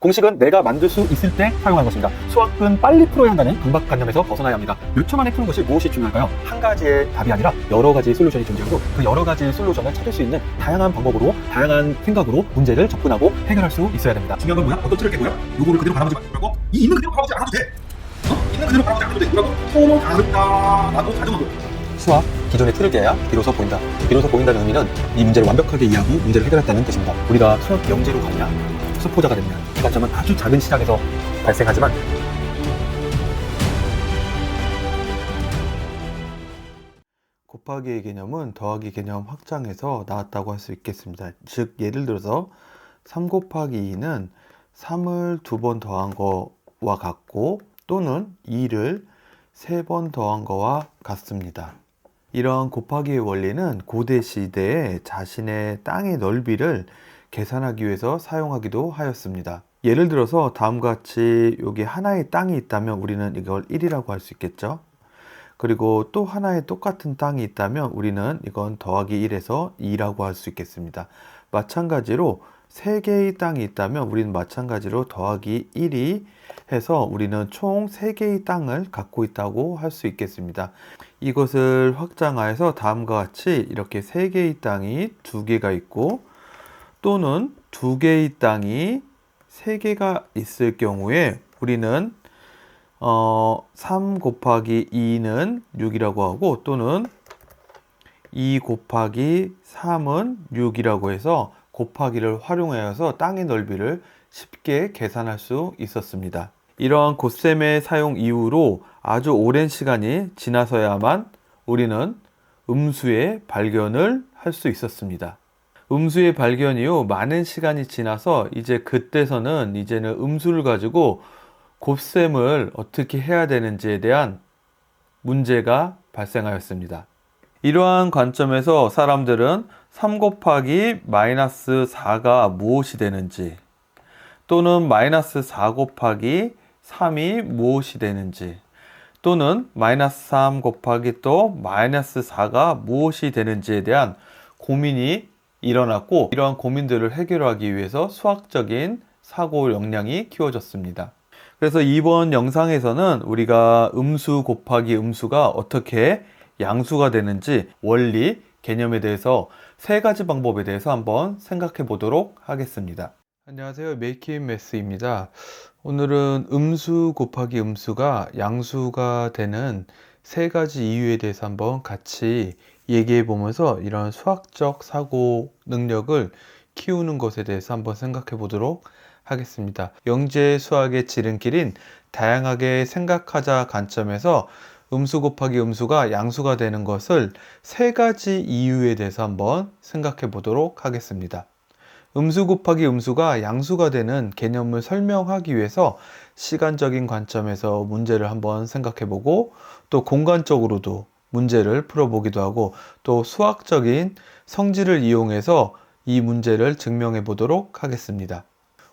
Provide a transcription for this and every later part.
공식은 내가 만들 수 있을 때 사용하는 것입니다. 수학은 빨리 풀어야 한다는 강박관념에서 벗어나야 합니다. 몇 초 만에 푸는 것이 무엇이 중요할까요? 한 가지의 답이 아니라 여러 가지 솔루션이 존재하고 그 여러 가지 솔루션을 찾을 수 있는 다양한 방법으로 다양한 생각으로 문제를 접근하고 해결할 수 있어야 됩니다. 중요한 건 뭐야? 어떤 틀을 깨고요? 요거를 그대로 바라보지 말고 이 있는 그대로 바라보지 않아도 돼. 어? 있는 그대로 바라보지 않아도 돼. 뭐라고? 서로 다르다라고 가정하고 수학 기존의 틀을 깨야 비로소 보인다. 비로소 보인다는 의미는 이 문제를 완벽하게 이해하고 문제를 해결했다는 뜻입니다. 우리가 수학 영재로 가느냐, 수포자가 되느냐 이 관점은 아주 작은 시장에서 발생하지만 곱하기의 개념은 더하기 개념 확장해서 나왔다고 할 수 있겠습니다. 즉 예를 들어서 3 곱하기 2는 3을 두 번 더한 거와 같고 또는 2를 세 번 더한 거와 같습니다. 이러한 곱하기의 원리는 고대 시대에 자신의 땅의 넓이를 계산하기 위해서 사용하기도 하였습니다. 예를 들어서 다음과 같이 여기 하나의 땅이 있다면 우리는 이걸 1이라고 할 수 있겠죠. 그리고 또 하나의 똑같은 땅이 있다면 우리는 이건 더하기 1에서 2라고 할 수 있겠습니다. 마찬가지로 세 개의 땅이 있다면 우리는 마찬가지로 더하기 1이 해서 우리는 총 3개의 땅을 갖고 있다고 할 수 있겠습니다. 이것을 확장하여서 다음과 같이 이렇게 3개의 땅이 2개가 있고 또는 2개의 땅이 3개가 있을 경우에 우리는 어, 3 곱하기 2는 6이라고 하고 또는 2 곱하기 3은 6이라고 해서 곱하기를 활용하여서 땅의 넓이를 쉽게 계산할 수 있었습니다. 이러한 곱셈의 사용 이후로 아주 오랜 시간이 지나서야만 우리는 음수의 발견을 할 수 있었습니다. 음수의 발견 이후 많은 시간이 지나서 이제 그때서는 이제는 음수를 가지고 곱셈을 어떻게 해야 되는지에 대한 문제가 발생하였습니다. 이러한 관점에서 사람들은 3 곱하기 마이너스 4가 무엇이 되는지 또는 마이너스 4 곱하기 3이 무엇이 되는지 또는 마이너스 3 곱하기 또 마이너스 4가 무엇이 되는지에 대한 고민이 일어났고 이러한 고민들을 해결하기 위해서 수학적인 사고 역량이 키워졌습니다. 그래서 이번 영상에서는 우리가 음수 곱하기 음수가 어떻게 양수가 되는지 원리, 개념에 대해서 세 가지 방법에 대해서 한번 생각해 보도록 하겠습니다. 안녕하세요. 메이킹 매스입니다. 오늘은 음수 곱하기 음수가 양수가 되는 세 가지 이유에 대해서 한번 같이 얘기해 보면서 이런 수학적 사고 능력을 키우는 것에 대해서 한번 생각해 보도록 하겠습니다. 영재 수학의 지름길인 다양하게 생각하자 관점에서 음수 곱하기 음수가 양수가 되는 것을 세 가지 이유에 대해서 한번 생각해 보도록 하겠습니다. 음수 곱하기 음수가 양수가 되는 개념을 설명하기 위해서 시간적인 관점에서 문제를 한번 생각해 보고 또 공간적으로도 문제를 풀어보기도 하고 또 수학적인 성질을 이용해서 이 문제를 증명해 보도록 하겠습니다.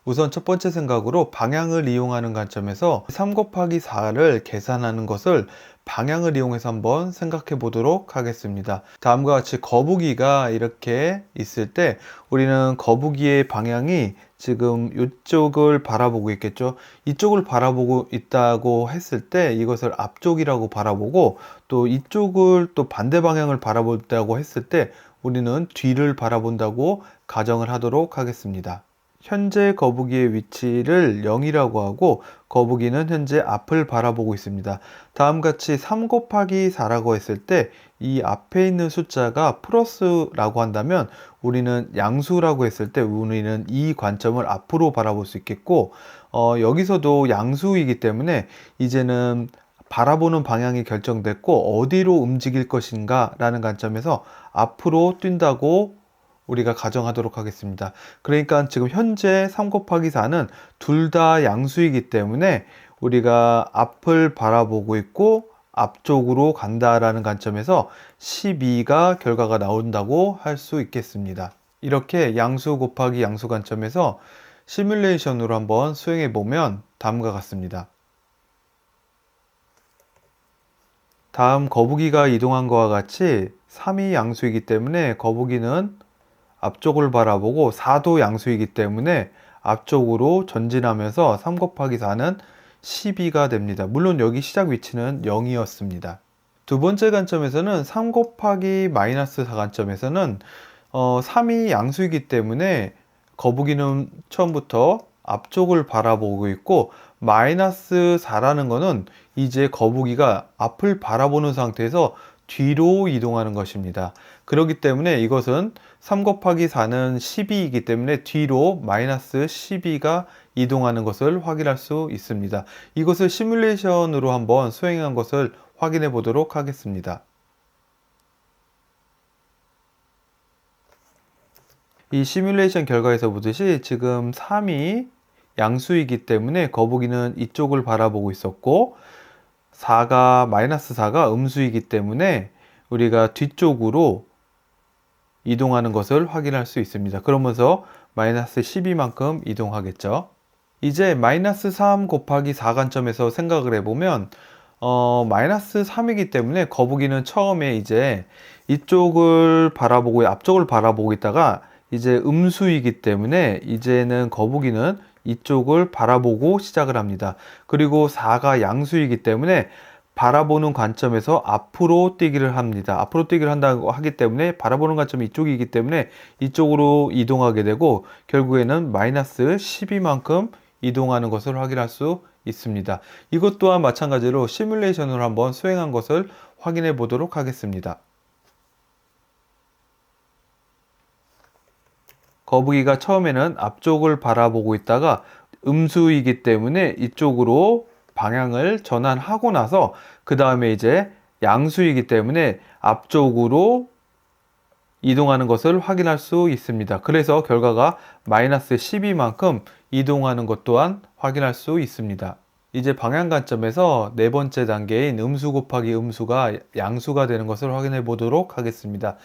우선 첫 번째 생각으로 방향을 이용하는 관점에서 3 곱하기 4를 계산하는 것을 방향을 이용해서 한번 생각해 보도록 하겠습니다. 다음과 같이 거북이가 이렇게 있을 때 우리는 거북이의 방향이 지금 이쪽을 바라보고 있겠죠. 이쪽을 바라보고 있다고 했을 때 이것을 앞쪽이라고 바라보고 또 이쪽을 또 반대 방향을 바라본다고 했을 때 우리는 뒤를 바라본다고 가정을 하도록 하겠습니다. 현재 거북이의 위치를 0이라고 하고 거북이는 현재 앞을 바라보고 있습니다. 다음 같이 3 곱하기 4라고 했을 때 이 앞에 있는 숫자가 플러스라고 한다면 우리는 양수라고 했을 때 우리는 이 관점을 앞으로 바라볼 수 있겠고 어, 여기서도 양수이기 때문에 이제는 바라보는 방향이 결정됐고 어디로 움직일 것인가 라는 관점에서 앞으로 뛴다고 우리가 가정하도록 하겠습니다. 그러니까 지금 현재 3 곱하기 4는 둘 다 양수이기 때문에 우리가 앞을 바라보고 있고 앞쪽으로 간다라는 관점에서 12가 결과가 나온다고 할 수 있겠습니다. 이렇게 양수 곱하기 양수 관점에서 시뮬레이션으로 한번 수행해 보면 다음과 같습니다. 다음 거북이가 이동한 것과 같이 3이 양수이기 때문에 거북이는 앞쪽을 바라보고 4도 양수이기 때문에 앞쪽으로 전진하면서 3 곱하기 4는 12가 됩니다. 물론 여기 시작 위치는 0이었습니다. 두 번째 관점에서는 3 곱하기 마이너스 4 관점에서는 어, 3이 양수이기 때문에 거북이는 처음부터 앞쪽을 바라보고 있고 마이너스 4라는 거는 이제 거북이가 앞을 바라보는 상태에서 뒤로 이동하는 것입니다. 그렇기 때문에 이것은 3 곱하기 4는 12이기 때문에 뒤로 마이너스 12가 이동하는 것을 확인할 수 있습니다. 이것을 시뮬레이션으로 한번 수행한 것을 확인해 보도록 하겠습니다. 이 시뮬레이션 결과에서 보듯이 지금 3이 양수이기 때문에 거북이는 이쪽을 바라보고 있었고 4가 마이너스 4가 음수이기 때문에 우리가 뒤쪽으로 이동하는 것을 확인할 수 있습니다. 그러면서 마이너스 12만큼 이동하겠죠. 이제 마이너스 3 곱하기 4 관점에서 생각을 해보면 어, 마이너스 3이기 때문에 거북이는 처음에 이제 이쪽을 바라보고 앞쪽을 바라보고 있다가 이제 음수이기 때문에 이제는 거북이는 이쪽을 바라보고 시작을 합니다. 그리고 4가 양수이기 때문에 바라보는 관점에서 앞으로 뛰기를 합니다. 앞으로 뛰기를 한다고 하기 때문에 바라보는 관점이 이쪽이기 때문에 이쪽으로 이동하게 되고 결국에는 마이너스 12만큼 이동하는 것을 확인할 수 있습니다. 이것 또한 마찬가지로 시뮬레이션을 한번 수행한 것을 확인해 보도록 하겠습니다. 거북이가 처음에는 앞쪽을 바라보고 있다가 음수이기 때문에 이쪽으로 방향을 전환하고 나서 그 다음에 이제 양수이기 때문에 앞쪽으로 이동하는 것을 확인할 수 있습니다. 그래서 결과가 마이너스 12만큼 이동하는 것 또한 확인할 수 있습니다. 이제 방향 관점에서 네 번째 단계인 음수 곱하기 음수가 양수가 되는 것을 확인해 보도록 하겠습니다.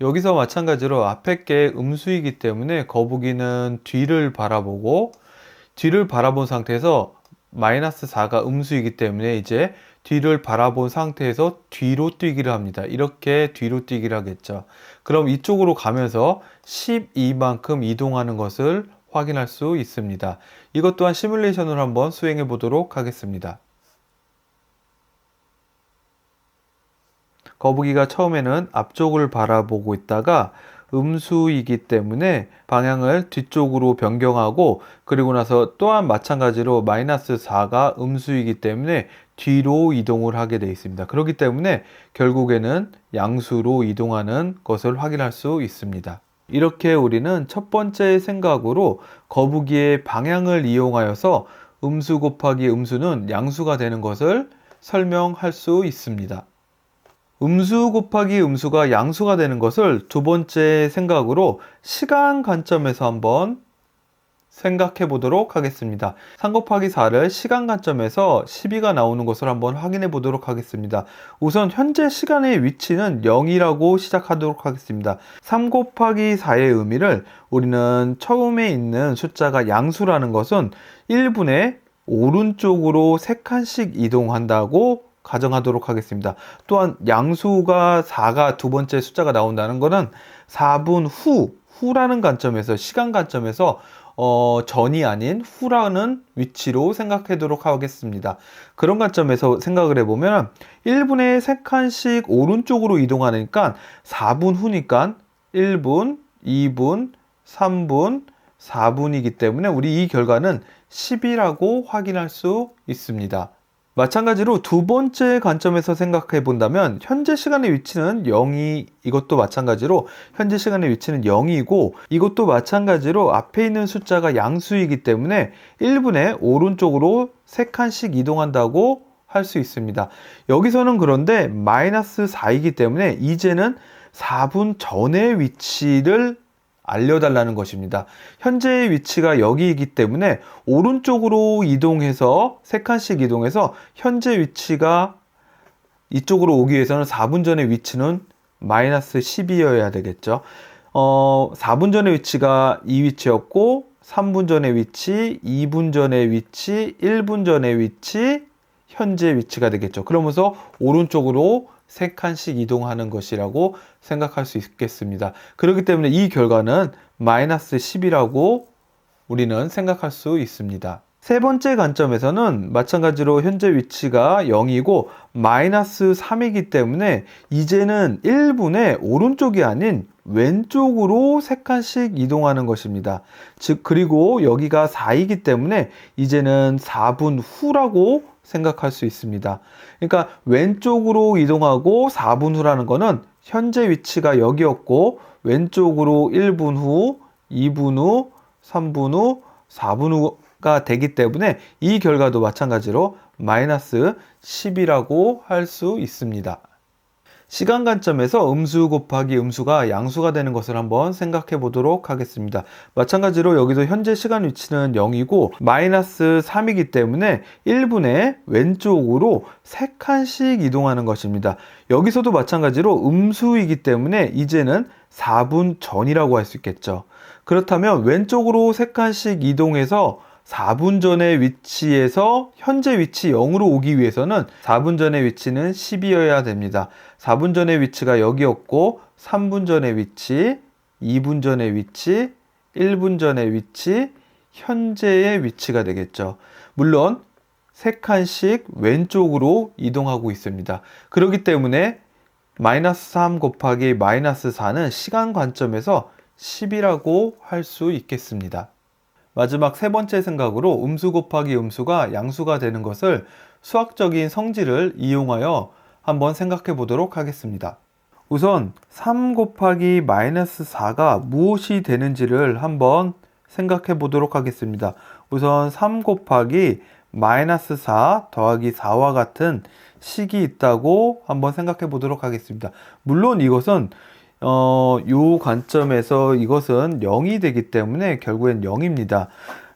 여기서 마찬가지로 앞에 게 음수이기 때문에 거북이는 뒤를 바라보고 뒤를 바라본 상태에서 마이너스 4가 음수이기 때문에 이제 뒤를 바라본 상태에서 뒤로 뛰기를 합니다. 이렇게 뒤로 뛰기를 하겠죠. 그럼 이쪽으로 가면서 12만큼 이동하는 것을 확인할 수 있습니다. 이것 또한 시뮬레이션을 한번 수행해 보도록 하겠습니다. 거북이가 처음에는 앞쪽을 바라보고 있다가 음수이기 때문에 방향을 뒤쪽으로 변경하고 그리고 나서 또한 마찬가지로 마이너스 4가 음수이기 때문에 뒤로 이동을 하게 되어 있습니다. 그렇기 때문에 결국에는 양수로 이동하는 것을 확인할 수 있습니다. 이렇게 우리는 첫 번째 생각으로 거북이의 방향을 이용하여서 음수 곱하기 음수는 양수가 되는 것을 설명할 수 있습니다. 음수 곱하기 음수가 양수가 되는 것을 두 번째 생각으로 시간 관점에서 한번 생각해 보도록 하겠습니다. 3 곱하기 4를 시간 관점에서 12가 나오는 것을 한번 확인해 보도록 하겠습니다. 우선 현재 시간의 위치는 0이라고 시작하도록 하겠습니다. 3 곱하기 4의 의미를 우리는 처음에 있는 숫자가 양수라는 것은 1분의 오른쪽으로 3칸씩 이동한다고 가정하도록 하겠습니다. 또한 양수가 4가 두 번째 숫자가 나온다는 것은 4분 후, 후라는 관점에서, 시간 관점에서 어, 전이 아닌 후라는 위치로 생각하도록 하겠습니다. 그런 관점에서 생각을 해보면 1분에 3칸씩 오른쪽으로 이동하니까 4분 후니까 1분, 2분, 3분, 4분이기 때문에 우리 이 결과는 10이라고 확인할 수 있습니다. 마찬가지로 두 번째 관점에서 생각해 본다면 현재 시간의 위치는 0이 이것도 마찬가지로 현재 시간의 위치는 0이고 이것도 마찬가지로 앞에 있는 숫자가 양수이기 때문에 1분의 오른쪽으로 3칸씩 이동한다고 할 수 있습니다. 여기서는 그런데 마이너스 4이기 때문에 이제는 4분 전의 위치를 알려달라는 것입니다. 현재의 위치가 여기이기 때문에 오른쪽으로 이동해서 3칸씩 이동해서 현재 위치가 이쪽으로 오기 위해서는 4분 전의 위치는 마이너스 10이어야 되겠죠. 어, 4분 전의 위치가 이 위치였고 3분 전의 위치, 2분 전의 위치, 1분 전의 위치, 현재 위치가 되겠죠. 그러면서 오른쪽으로 3칸씩 이동하는 것이라고 생각할 수 있겠습니다. 그렇기 때문에 이 결과는 마이너스 10이라고 우리는 생각할 수 있습니다. 세 번째 관점에서는 마찬가지로 현재 위치가 0이고 마이너스 3이기 때문에 이제는 1분의 오른쪽이 아닌 왼쪽으로 3칸씩 이동하는 것입니다. 즉, 그리고 여기가 4이기 때문에 이제는 4분 후라고 생각할 수 있습니다. 그러니까 왼쪽으로 이동하고 4분 후라는 거는 현재 위치가 여기였고 왼쪽으로 1분 후, 2분 후, 3분 후, 4분 후가 되기 때문에 이 결과도 마찬가지로 마이너스 10이라고 할 수 있습니다. 시간 관점에서 음수 곱하기 음수가 양수가 되는 것을 한번 생각해 보도록 하겠습니다. 마찬가지로 여기도 현재 시간 위치는 0이고 마이너스 3이기 때문에 1분의 왼쪽으로 3칸씩 이동하는 것입니다. 여기서도 마찬가지로 음수이기 때문에 이제는 4분 전이라고 할 수 있겠죠. 그렇다면 왼쪽으로 3칸씩 이동해서 4분 전의 위치에서 현재 위치 0으로 오기 위해서는 4분 전의 위치는 10이어야 됩니다. 4분 전의 위치가 여기였고 3분 전의 위치, 2분 전의 위치, 1분 전의 위치, 현재의 위치가 되겠죠. 물론 3칸씩 왼쪽으로 이동하고 있습니다. 그렇기 때문에 마이너스 3 곱하기 마이너스 4는 시간 관점에서 10이라고 할 수 있겠습니다. 마지막 세 번째 생각으로 음수 곱하기 음수가 양수가 되는 것을 수학적인 성질을 이용하여 한번 생각해 보도록 하겠습니다. 우선 3 곱하기 마이너스 4가 무엇이 되는지를 한번 생각해 보도록 하겠습니다. 우선 3 곱하기 마이너스 4 더하기 4와 같은 식이 있다고 한번 생각해 보도록 하겠습니다. 물론 이것은 어, 요 관점에서 이것은 0이 되기 때문에 결국엔 0입니다.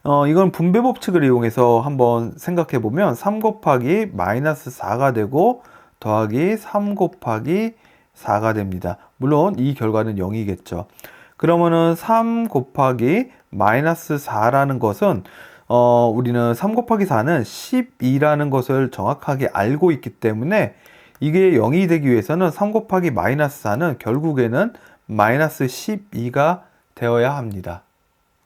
어, 이건 분배 법칙을 이용해서 한번 생각해 보면 3 곱하기 마이너스 4가 되고 더하기 3 곱하기 4가 됩니다. 물론 이 결과는 0이겠죠. 그러면은 3 곱하기 마이너스 4라는 것은 어, 우리는 3 곱하기 4는 12라는 것을 정확하게 알고 있기 때문에 이게 0이 되기 위해서는 3 곱하기 마이너스 4는 결국에는 마이너스 12가 되어야 합니다.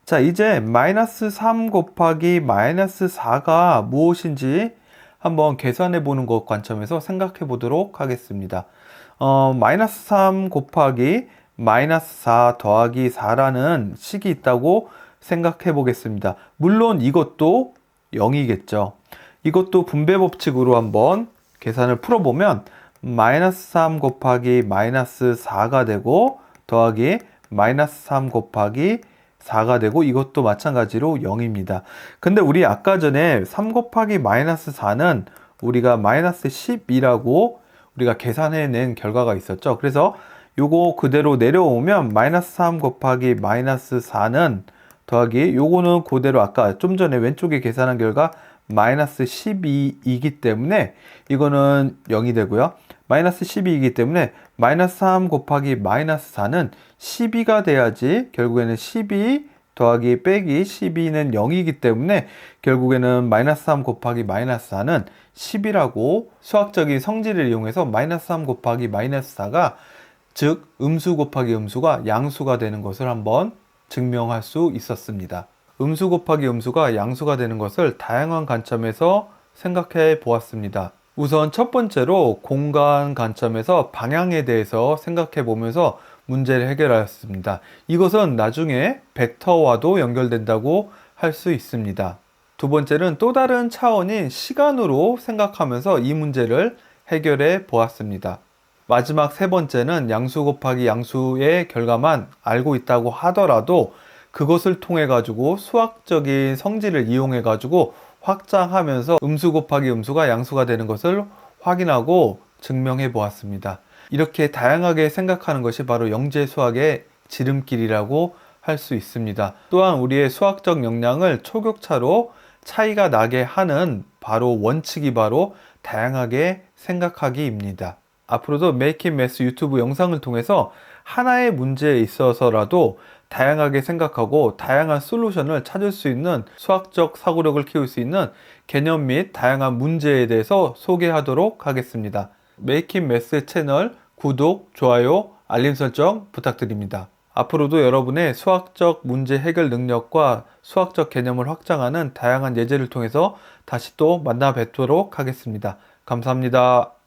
자, 이제 마이너스 3 곱하기 마이너스 4가 무엇인지 한번 계산해 보는 것 관점에서 생각해 보도록 하겠습니다. 어, 마이너스 3 곱하기 마이너스 4 더하기 4라는 식이 있다고 생각해 보겠습니다. 물론 이것도 0이겠죠. 이것도 분배 법칙으로 한번 계산을 풀어보면 마이너스 3 곱하기 마이너스 4가 되고 더하기 마이너스 3 곱하기 4가 되고 이것도 마찬가지로 0입니다. 근데 우리 아까 전에 3 곱하기 마이너스 4는 우리가 마이너스 12라고 우리가 계산해낸 결과가 있었죠. 그래서 요거 그대로 내려오면 마이너스 3 곱하기 마이너스 4는 더하기 요거는 그대로 아까 좀 전에 왼쪽에 계산한 결과 마이너스 12이기 때문에 이거는 0이 되고요. 마이너스 12이기 때문에 마이너스 3 곱하기 마이너스 4는 12가 돼야지 결국에는 12 더하기 빼기 12는 0이기 때문에 결국에는 마이너스 3 곱하기 마이너스 4는 10이라고 수학적인 성질을 이용해서 마이너스 3 곱하기 마이너스 4가 즉 음수 곱하기 음수가 양수가 되는 것을 한번 증명할 수 있었습니다. 음수 곱하기 음수가 양수가 되는 것을 다양한 관점에서 생각해 보았습니다. 우선 첫 번째로 공간 관점에서 방향에 대해서 생각해 보면서 문제를 해결하였습니다. 이것은 나중에 벡터와도 연결된다고 할 수 있습니다. 두 번째는 또 다른 차원인 시간으로 생각하면서 이 문제를 해결해 보았습니다. 마지막 세 번째는 양수 곱하기 양수의 결과만 알고 있다고 하더라도 그것을 통해 가지고 수학적인 성질을 이용해 가지고 확장하면서 음수 곱하기 음수가 양수가 되는 것을 확인하고 증명해 보았습니다. 이렇게 다양하게 생각하는 것이 바로 영재 수학의 지름길이라고 할 수 있습니다. 또한 우리의 수학적 역량을 초격차로 차이가 나게 하는 바로 원칙이 바로 다양하게 생각하기입니다. 앞으로도 메이킹 매스 유튜브 영상을 통해서 하나의 문제에 있어서라도 다양하게 생각하고 다양한 솔루션을 찾을 수 있는 수학적 사고력을 키울 수 있는 개념 및 다양한 문제에 대해서 소개하도록 하겠습니다. 메이킹 매스 채널 구독, 좋아요, 알림 설정 부탁드립니다. 앞으로도 여러분의 수학적 문제 해결 능력과 수학적 개념을 확장하는 다양한 예제를 통해서 다시 또 만나 뵙도록 하겠습니다. 감사합니다.